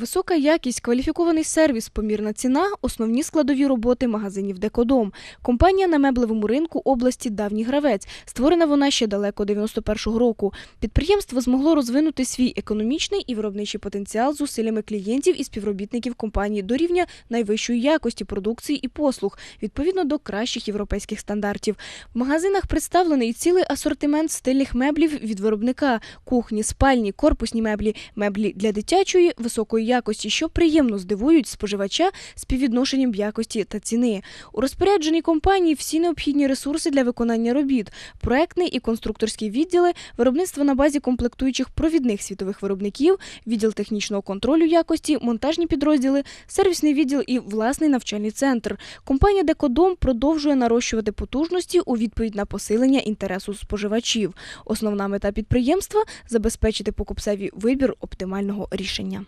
Висока якість, кваліфікований сервіс, помірна ціна – основні складові роботи магазинів «Декодом». Компанія на меблевому ринку області «Давній гравець». Створена вона ще далеко 91-го року. Підприємство змогло розвинути свій економічний і виробничий потенціал зусиллями клієнтів і співробітників компанії до рівня найвищої якості продукції і послуг, відповідно до кращих європейських стандартів. В магазинах представлений цілий асортимент стильних меблів від виробника – кухні, спальні, корпусні меблі, меблі для дитячої, якості, що приємно здивують споживача співвідношенням якості та ціни. У розпорядженні компанії всі необхідні ресурси для виконання робіт, проектний і конструкторські відділи, виробництво на базі комплектуючих провідних світових виробників, відділ технічного контролю якості, монтажні підрозділи, сервісний відділ і власний навчальний центр. Компанія Декодом продовжує нарощувати потужності у відповідь на посилення інтересу споживачів. Основна мета підприємства забезпечити покупцеві вибір оптимального рішення.